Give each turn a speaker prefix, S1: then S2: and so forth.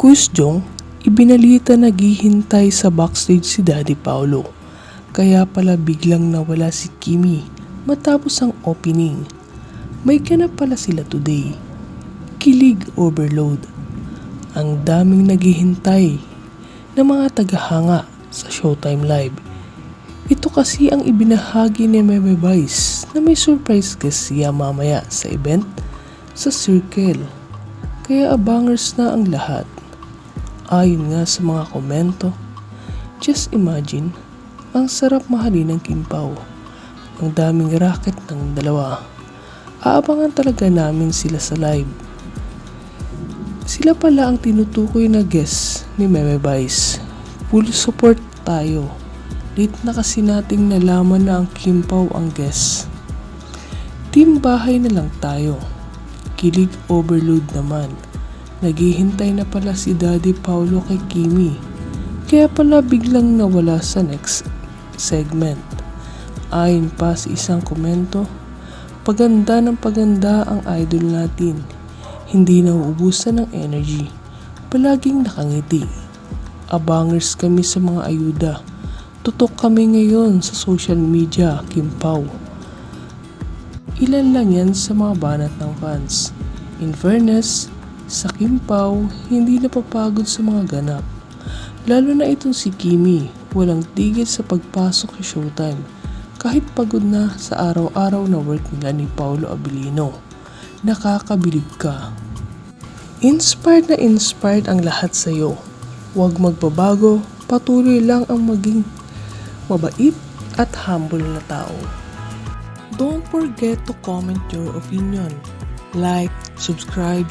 S1: Kusyong, ibinalita naghihintay sa backstage si Daddy Paolo. Kaya pala biglang nawala si Kimi matapos ang opening. May ganap pala sila today. Kilig overload. Ang daming naghihintay ng mga tagahanga sa Showtime Live. Ito kasi ang ibinahagi ni Meme Vice na may surprise guest siya mamaya sa event sa Circle. Kaya abangers na ang lahat. Ayon nga sa mga komento, just imagine, ang sarap mahalin ng Kim Pao. Ang daming racket ng dalawa. Aabangan talaga namin sila sa live. Sila pala ang tinutukoy na guest ni Meme Vice. Full support tayo. Late na kasi nating nalaman na ang Kim Pao ang guest. Team bahay na lang tayo. Kilig overload naman. Naghihintay na pala si Daddy Paulo kay Kimi. Kaya pala biglang nawala sa next segment. Ayon pa sa isang komento, paganda ng paganda ang idol natin. Hindi nauubusan ng energy. Palaging nakangiti. Abangers kami sa mga ayuda. Tutok kami ngayon sa social media, Kim Pao. Ilan lang yan sa mga banat ng fans. In fairness, sa Kim Pao, hindi napapagod sa mga ganap. Lalo na itong si Kimi, walang tigil sa pagpasok sa showtime. Kahit pagod na sa araw-araw na work nila ni Paolo Abilino. Nakakabilib ka. Inspired na inspired ang lahat sa iyo. Huwag magbabago, patuloy lang ang maging mabait at humble na tao. Don't forget to comment your opinion, like, subscribe,